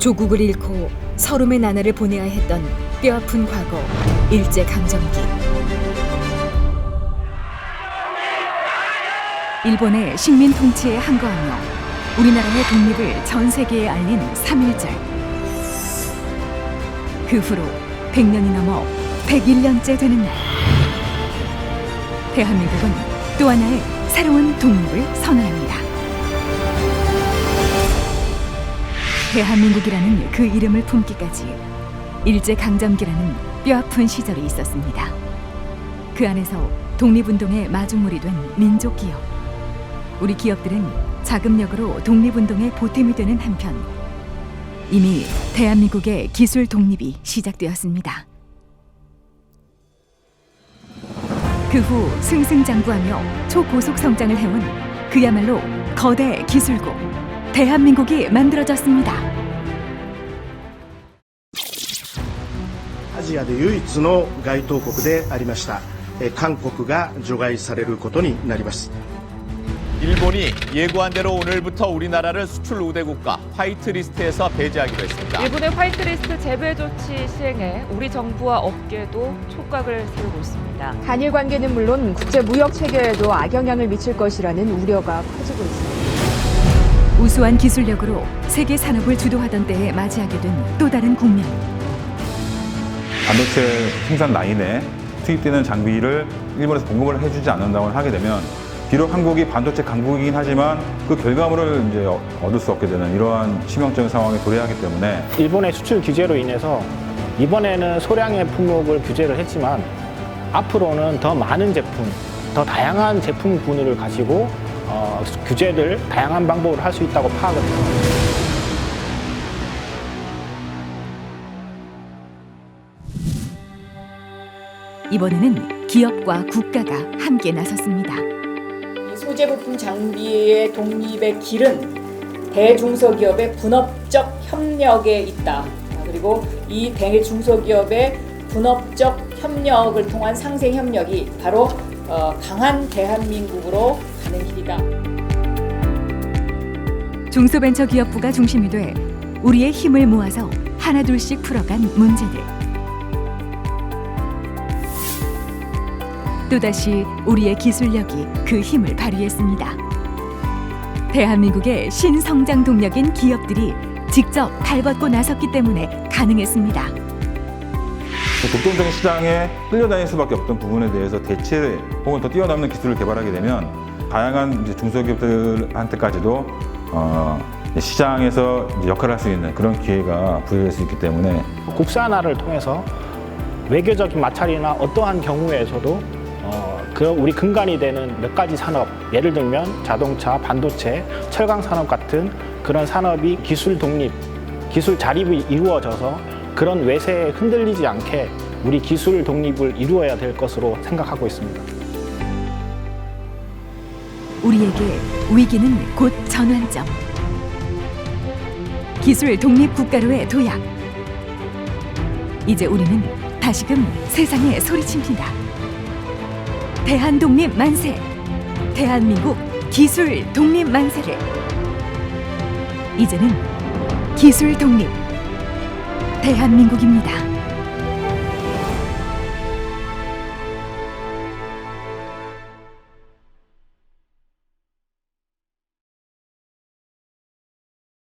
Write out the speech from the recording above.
조국을 잃고 서름의 나날을 보내야 했던 뼈아픈 과거 일제 강점기. 일본의 식민 통치에 항거하며 우리나라의 독립을 전 세계에 알린 3.1절. 그 후로 100년이 넘어 101년째 되는 날. 대한민국은 또 하나의 새로운 독립을 선언합니다. 대한민국이라는 그 이름을 품기까지 일제 강점기라는 뼈아픈 시절이 있었습니다. 그 안에서 독립운동의 마중물이 된 민족 기업. 우리 기업들은 자금력으로 독립운동의 보탬이 되는 한편 이미 대한민국의 기술 독립이 시작되었습니다. 그 후 승승장구하며 초고속 성장을 해온 그야말로 거대 기술국 대한민국이 만들어졌습니다. アジアで唯一の該当国でありましたえー韓国が除外されることになります 일본이 예고한 대로 오늘부터 우리나라를 수출 우대 국가 화이트리스트에서 배제하기로 했습니다. 일본의 화이트리스트 재배 조치 시행에 우리 정부와 업계도 촉각을 세우고 있습니다. 한일 관계는 물론 국제 무역 체계에도 악영향을 미칠 것이라는 우려가 커지고 있습니다. 우수한 기술력으로 세계 산업을 주도하던 때에 맞이하게 된 또 다른 국면. 반도체 생산 라인에 투입되는 장비를 일본에서 공급을 해주지 않는다고 하게 되면 비록 한국이 반도체 강국이긴 하지만 그 결과물을 이제 얻을 수 없게 되는 이러한 치명적인 상황에 도래하기 때문에 일본의 수출 규제로 인해서 이번에는 소량의 품목을 규제를 했지만 앞으로는 더 많은 제품, 더 다양한 제품군을 가지고 어, 규제를 다양한 방법으로 할 수 있다고 파악을 했습니다. 이번에는 기업과 국가가 함께 나섰습니다. 이 소재 부품 장비의 독립의 길은 대중소기업의 분업적 협력에 있다. 아, 그리고 이 대중소기업의 분업적 협력을 통한 상생 협력이 바로 어, 강한 대한민국으로 가는 길이다. 중소벤처기업부가 중심이 돼 우리의 힘을 모아서 하나둘씩 풀어간 문제들. 또다시 우리의 기술력이 그 힘을 발휘했습니다. 대한민국의 신성장 동력인 기업들이 직접 발벗고 나섰기 때문에 가능했습니다. 독점적인 시장에 끌려다닐 수밖에 없던 부분에 대해서 대체 혹은 더 뛰어넘는 기술을 개발하게 되면 다양한 이제 중소기업들한테까지도 어, 시장에서 역할을 할 수 있는 그런 기회가 부여될 수 있기 때문에. 국산화를 통해서 외교적인 마찰이나 어떠한 경우에서도 어, 그 우리 근간이 되는 몇 가지 산업, 예를 들면 자동차, 반도체, 철강 산업 같은 그런 산업이 기술 독립, 기술 자립이 이루어져서 그런 외세에 흔들리지 않게 우리 기술 독립을 이루어야 될 것으로 생각하고 있습니다. 우리에게 위기는 곧 전환점. 기술 독립 국가로의 도약. 이제 우리는 다시금 세상에 소리칩니다. 대한 독립 만세. 대한민국 기술 독립 만세를. 이제는 기술 독립. 대한민국입니다.